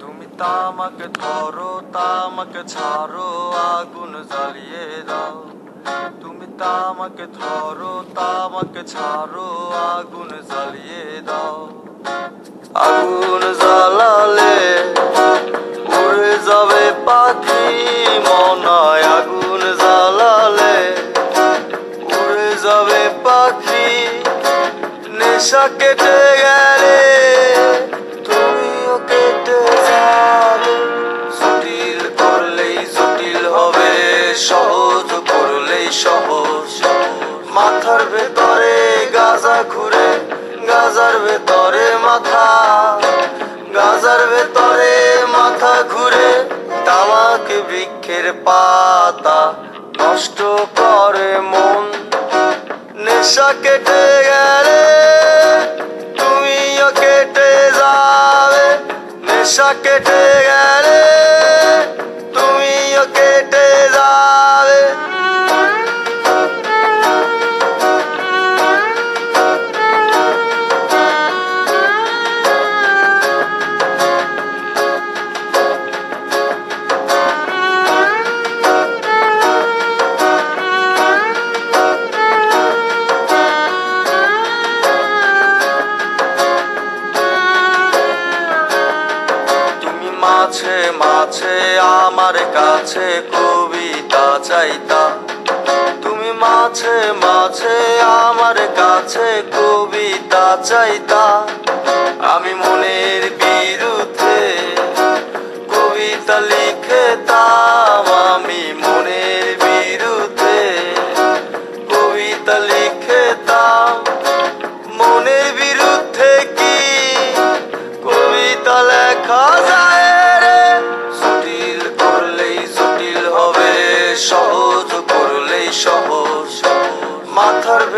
তুমি তামাক ধরো, তামাক ছাড়ো, আগুন জ্বালিয়ে দাও। তুমি তামাক ধরো, তামাক ছাড়ো, আগুন জ্বালিয়ে দাও। আগুন জ্বালালে নেশা কেটে গেলে তুমিও কেটে যাবে। জটিল করলেই জটিল হবে, সহজ করলেই সহজ। মাথার ভেতরে গাজা ঘুরে গাজার ভেতরে মাথা। গাজার ভেতরে মাথা ঘুরে, তামাক বৃক্ষের পাতা নষ্ট করে মন। নেশা কেটে গেলে নেশা কেটে গেলে মাঝে মাঝে আমার কাছে কবিতা চাইতা। তুমি মাঝে মাঝে আমার কাছে কবিতা চাইতা। আমি মনের বিরুদ্ধে কবিতা লিখেতাম, আমি মনের বিরুদ্ধে কবিতা লিখেতাম। মনের বিরুদ্ধে কি কবিতা লেখা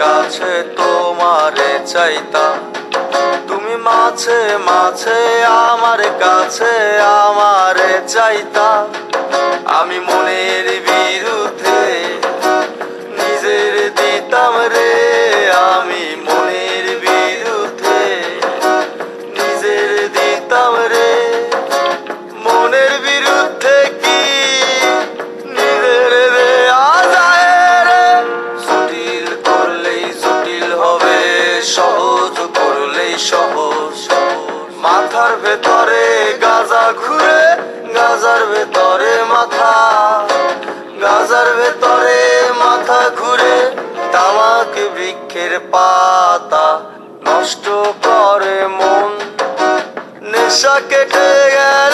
কাছে তোমারে চাইতা তুমি মাছে মাছে আমার কাছে আমারে চাইতা আমি ভেতরে, গাজা ঘুরে, গাজার ভেতরে মাথা। গাজার ভেতরে মাথা ঘুরে, তামাক বৃক্ষের পাতা নষ্ট করে মন। নেশা কেটে গেলে